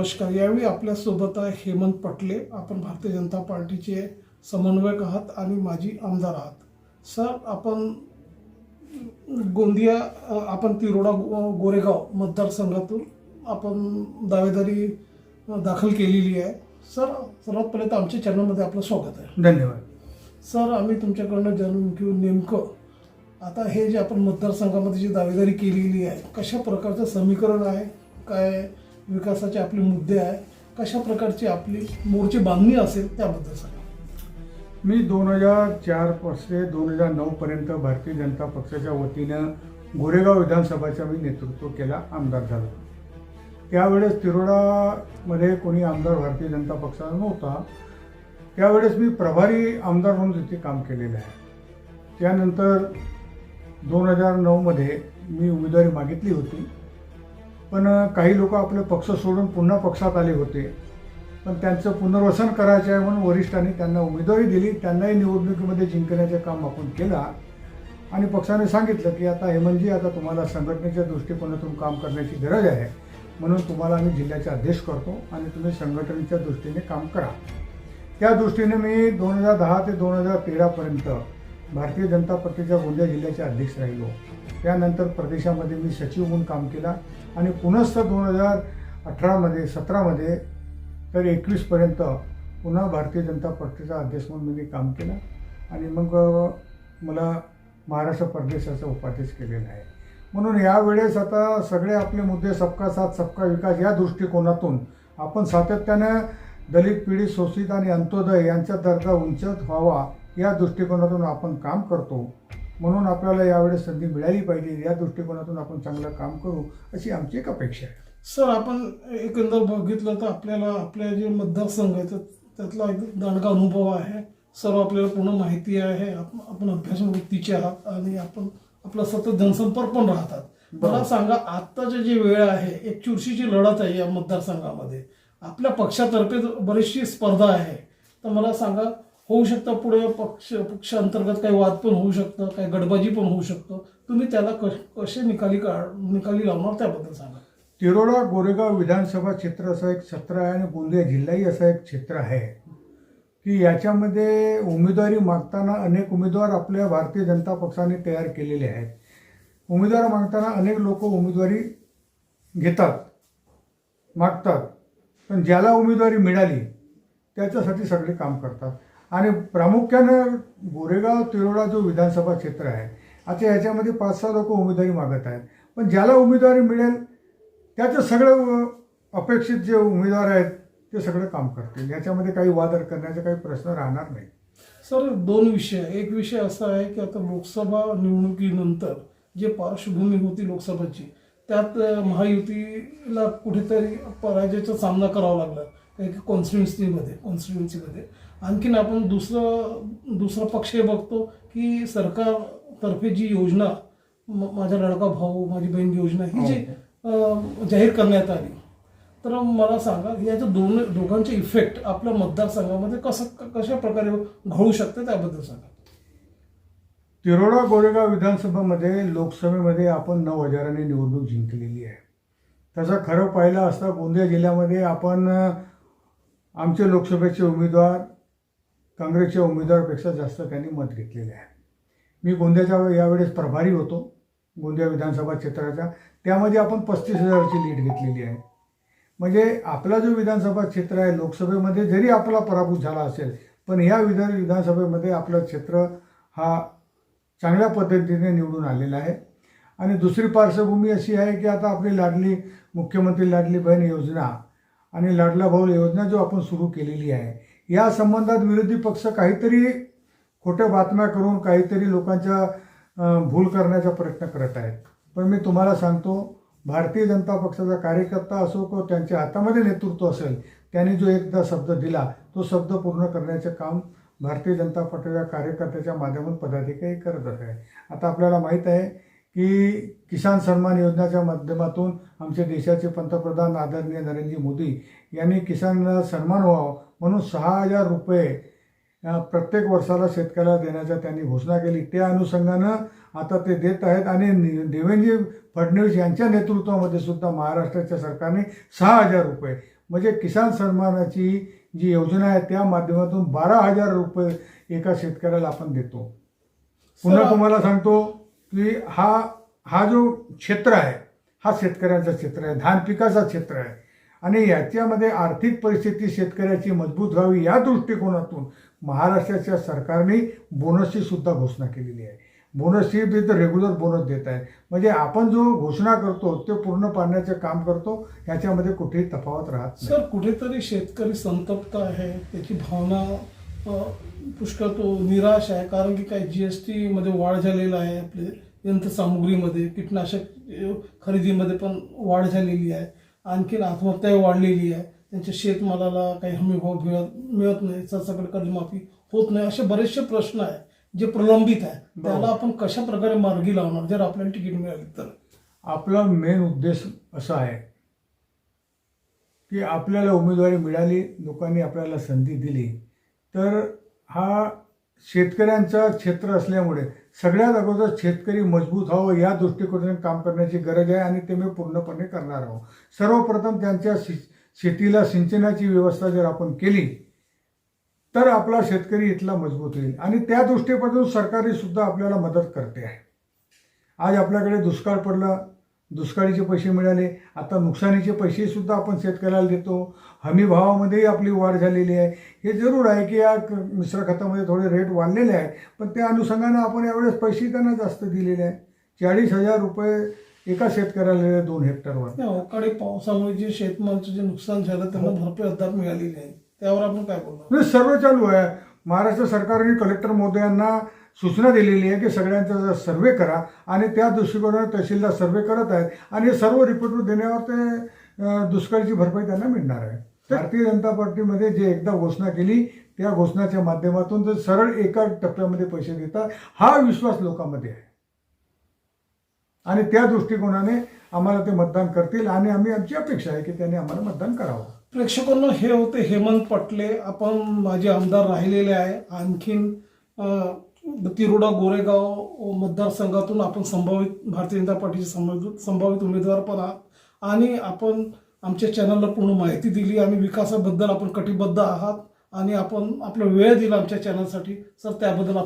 नमस्कार. यावेळी आपल्यासोबत आहे हेमंत पटले. आपण भारतीय जनता पार्टीचे समन्वयक आहात आणि माजी आमदार आहात. सर आपण गोंदिया आपण तिरोडा गोरेगाव मतदारसंघातून आपण दावेदारी दाखल केलेली आहे. सर सर्वात पहिले तर आमच्या चॅनलमध्ये आपलं स्वागत आहे. धन्यवाद. सर आम्ही तुमच्याकडनं जाणून घेऊ नेमकं आता हे जे आपण मतदारसंघामध्ये जी दावेदारी केलेली आहे कशा प्रकारचं समीकरण आहे काय विकासाचे आपले मुद्दे आहे कशा प्रकारची आपली मोर्चे बांधणी असेल त्याबद्दल सांगा. मी दोन हजार चारपासून दोन हजार नऊपर्यंत भारतीय जनता पक्षाच्या वतीनं गोरेगाव विधानसभाचा मी नेतृत्व केला आमदार झालो. त्यावेळेस तिरोडामध्ये कोणी आमदार भारतीय जनता पक्षाचा नव्हता. त्यावेळेस मी प्रभारी आमदार म्हणून तिथे काम केलेलं आहे. त्यानंतर दोन हजार नऊमध्ये मी उमेदवारी मागितली होती. पण काही लोक आपले पक्ष सोडून पुन्हा पक्षात आले होते. पण त्यांचं पुनर्वसन करायचं आहे म्हणून वरिष्ठांनी त्यांना उमेदवारी दिली. त्यांनाही निवडणुकीमध्ये जिंकण्याचं काम आपण केला. आणि पक्षाने सांगितलं की आता हेमंतजी आता तुम्हाला संघटनेच्या दृष्टिकोनातून काम करण्याची गरज आहे. म्हणून तुम्हाला आम्ही जिल्ह्याचे अध्यक्ष करतो आणि तुम्ही संघटनेच्या दृष्टीने काम करा. त्या दृष्टीने मी दोन हजार दहा ते दोन हजार तेरापर्यंत भारतीय जनता पार्टीच्या गोंदिया जिल्ह्याचे अध्यक्ष राहिलो. त्यानंतर प्रदेशामध्ये मी सचिव म्हणून काम केला आणि पुनस्त दोन हजार अठरामध्ये सतरामध्ये तर एकवीसपर्यंत पुन्हा भारतीय जनता पार्टीचा अध्यक्ष म्हणून मी काम केलं. आणि मग मला महाराष्ट्र प्रदेशाचा उपाध्यक्ष केलेला आहे. म्हणून यावेळेस आता सगळे आपले मुद्दे सबका साथ सबका विकास या दृष्टिकोनातून आपण सातत्यानं दलित पिढी शोषित आणि अंत्योदय यांचा दर्जा उंचत व्हावा या दृष्टिकोनातून आपण काम करतो. म्हणून आपल्याला यावेळेस संधी मिळाली पाहिजे या दृष्टिकोनातून आपण चांगलं काम करू अशी आमची एक अपेक्षा आहे. सर आपण एकंदर बघितलं तर आपल्याला आपल्या जे मतदारसंघ आहे त्यातला एक दांडगा अनुभव आहे. सर्व आपल्याला पूर्ण माहिती आहे. आप- आपण अभ्यास वृत्तीचे आहात आणि आपण आपला सतत जनसंपर्क पण राहतात. मला. सांगा आत्ताची जी वेळ आहे एक चुरशीची लढत आहे या मतदारसंघामध्ये. आपल्या पक्षातर्फे बरीचशी स्पर्धा आहे. तर मला सांगा होऊ शकतं. पुढे पक्ष पक्ष अंतर्गत काही वाद पण होऊ शकतं काही गडबाजी पण होऊ शकतं. तुम्ही त्याला कश- कसे निकाली काढ निकाली लावणार त्याबद्दल सांगा. तिरोडा गोरेगाव विधानसभा क्षेत्र असं एक क्षेत्र आहे आणि गोंदिया जिल्हाही असं एक क्षेत्र आहे. की याच्यामध्ये उमेदवारी मागताना अनेक उमेदवार आपल्या भारतीय जनता पक्षाने तयार केलेले आहेत. उमेदवार मागताना अनेक लोक उमेदवारी घेतात मागतात. पण ज्याला उमेदवारी मिळाली त्याच्यासाठी सगळे काम करतात. आणि प्रामुख्यानं गोरेगाव तिरोडा जो विधानसभा क्षेत्र आहे आता याच्यामध्ये पाच सहा लोक उमेदवारी मागत आहेत. पण ज्याला उमेदवारी मिळेल त्याचं सगळं अपेक्षित जे उमेदवार आहेत ते सगळं काम करतील. याच्यामध्ये काही वादर करण्याचा काही प्रश्न राहणार नाही. सर दोन विषय. एक विषय असा आहे की आता लोकसभा निवडणुकीनंतर जे पार्श्वभूमी होती लोकसभेची त्यात महायुतीला कुठेतरी पराजयाचा सामना करावा लागला. काही कॉन्स्टिट्युन्सीमध्ये कॉन्स्टिट्युन्सीमध्ये आणखीन आपण दुसरं दुसरा पक्ष हे बघतो की सरकारतर्फे जी योजना माझा लडका भाऊ माझी बहीण योजना ही जी अ, जाहीर करण्यात आली. तर मला सांगा याचे दोन दोघांचे इफेक्ट आपल्या मतदारसंघामध्ये कसं कशा प्रकारे घडू शकते त्याबद्दल सांगा. तिरोडा गोरेगाव विधानसभामध्ये लोकसभेमध्ये आपण नऊ हजारांनी निवडणूक जिंकलेली आहे. तसं खरं पाहिलं असता गोंदिया जिल्ह्यामध्ये आपण आमचे लोकसभेचे उमेदवार काँग्रेसच्या उमेदवारापेक्षा जास्त त्यांनी मत घेतलेले आहे. मी गोंदियाच्या यावेळेस प्रभारी होतो गोंदिया विधानसभा क्षेत्राचा. त्यामध्ये आपण पस्तीस हजाराची लीड घेतलेली आहे. म्हणजे आपला जो विधानसभा क्षेत्र आहे लोकसभेमध्ये जरी आपला पराभूत झाला असेल पण ह्या विधान विधानसभेमध्ये आपलं क्षेत्र हा चांगल्या पद्धतीने निवडून आलेला आहे. आणि दुसरी पार्श्वभूमी अशी आहे की आता आपली लाडली मुख्यमंत्री लाडली बहीण योजना आणि लाडला भाऊ योजना जो आपण सुरू केलेली आहे या संबंधात विरोधी पक्ष काहीतरी खोट्या बातम्या करून काहीतरी लोकांच्या भूल करण्याचा प्रयत्न करत आहेत. पण मी तुम्हाला सांगतो भारतीय जनता पक्षाचा कार्यकर्ता असो किंवा त्यांच्या हातामध्ये नेतृत्व असेल त्यांनी जो एकदा शब्द दिला तो शब्द पूर्ण करण्याचं काम भारतीय जनता पक्षाच्या कार्यकर्त्याच्या माध्यमातून पदाधिकारी करत आहे. आता आपल्याला माहीत आहे की किसान सन्मान योजनेच्या माध्यमातून आमच्या देशाचे पंतप्रधान आदरणीय नरेंद्र मोदी यांनी किसानला सन्मान व्हावं म्हणून सहा हजार रुपये प्रत्येक वर्षाला शेतकऱ्याला देण्याच्या त्यांनी घोषणा केली. त्या अनुषंगानं आता ते देत आहेत आणि नि- देवेंद्र फडणवीस यांच्या नेतृत्वामध्ये सुद्धा महाराष्ट्राच्या सरकारने सहा हजार रुपये. म्हणजे किसान सन्मानाची जी योजना आहे त्या माध्यमातून बारा हजार रुपये एका शेतकऱ्याला आपण देतो. पुन्हा तुम्हाला सांगतो की हा हा जो क्षेत्र आहे हा शेतकऱ्यांचा क्षेत्र आहे धान पिकाचा क्षेत्र आहे. आणि याच्यामध्ये आर्थिक परिस्थिती शेतकऱ्याची मजबूत व्हावी या दृष्टिकोनातून महाराष्ट्राच्या सरकारने बोनसची सुद्धा घोषणा केलेली आहे. बोनसची बी तर रेग्युलर बोनस देत आहे. म्हणजे आपण जो घोषणा करतो ते पूर्ण पाडण्याचं काम करतो याच्यामध्ये कुठेही तफावत राहत सर कुठेतरी शेतकरी संतप्त आहे. त्याची भावना पुष्कळ तो निराश आहे. कारण की काय जी एस टीमध्ये वाढ झालेला आहे. आपले यंत्रसामुग्रीमध्ये कीटनाशक खरेदीमध्ये पण वाढ झालेली आहे. आणखीन आत्महत्या वाढलेली आहे. त्यांच्या शेतमालाला काही हमीभाव मिळत मिळत नाही. सरसकट कर्जमाफी होत नाही. असे बरेचसे प्रश्न आहे जे प्रलंबित आहे त्याला आपण कशा प्रकारे मार्गी लावणार? जर आपल्याला तिकीट मिळाली तर. आपला मेन उद्देश असा आहे की आपल्याला उमेदवारी मिळाली लोकांनी आपल्याला संधी दिली तर हा शेतकऱ्यांचं क्षेत्र असल्यामुळे सगळ्यात अगोदर शेतकरी मजबूत व्हावं या दृष्टिकोनाने काम करण्याची गरज आहे आणि ते मी पूर्णपणे करणार आहोत. सर्वप्रथम त्यांच्या शि शेतीला सिंचनाची व्यवस्था जर आपण केली तर आपला शेतकरी इथला मजबूत होईल आणि त्या दृष्टीपासून सरकारी सुद्धा आपल्याला मदत करते आहे. आज आपल्याकडे दुष्काळ पडला दुष्काळीचे पैसे मिळाले. आता नुकसानीचे पैसे सुद्धा आपण शेतकऱ्याला देतो. हमी भावामध्येही आपली वाढ झालेली आहे. हे जरूर आहे की या क- मिश्र खतामध्ये थोडे रेट वाढलेले आहे पण त्या अनुषंगानं आपण यावेळेस पैसे त्यांना जास्त दिलेले आहे चाळीस हजार रुपये एका शेतकऱ्याला दोन हेक्टरवर अवकाळी पावसामुळे जे शेतमालाचं जे नुकसान झालं त्यांना भरपाई अद्याप मिळालेली नाही त्यावर आपण काय म्हणजे सर्व चालू आहे. महाराष्ट्र सरकारने कलेक्टर महोदयांना सूचना दिलेली आहे की सगळ्यांचा सर्वे करा आणि त्या दृष्टिकोनाने तहसीलदार सर्वे करत आहेत आणि हे सर्व रिपोर्ट देण्यावर ते दुष्काळाची भरपाई त्यांना मिळणार आहे. भारतीय जनता पार्टीमध्ये जे एकदा घोषणा केली त्या घोषणाच्या माध्यमातून ते सरळ एका टप्प्यामध्ये पैसे देतात. हा विश्वास लोकांमध्ये आहे. आणि त्या दृष्टिकोनाने आम्हाला ते मतदान करतील आणि आम्ही आमची अपेक्षा आहे की त्यांनी आम्हाला मतदान करावं. प्रेक्षकांना हे होते हेमंत पटले. आपण माझे आमदार राहिलेले आहे. आणखीन तिरोडा गोरेगाव मतदारसंघातून आपण संभावित भारतीय जनता पार्टीचे संभावित संभावित उमेदवार पण आहात. आणि आपण आमच्या चॅनलला पूर्ण माहिती दिली आणि विकासाबद्दल आपण कटिबद्ध आहात. आणि आपण आपला वेळ दिला आमच्या चॅनलसाठी सर त्याबद्दल आपण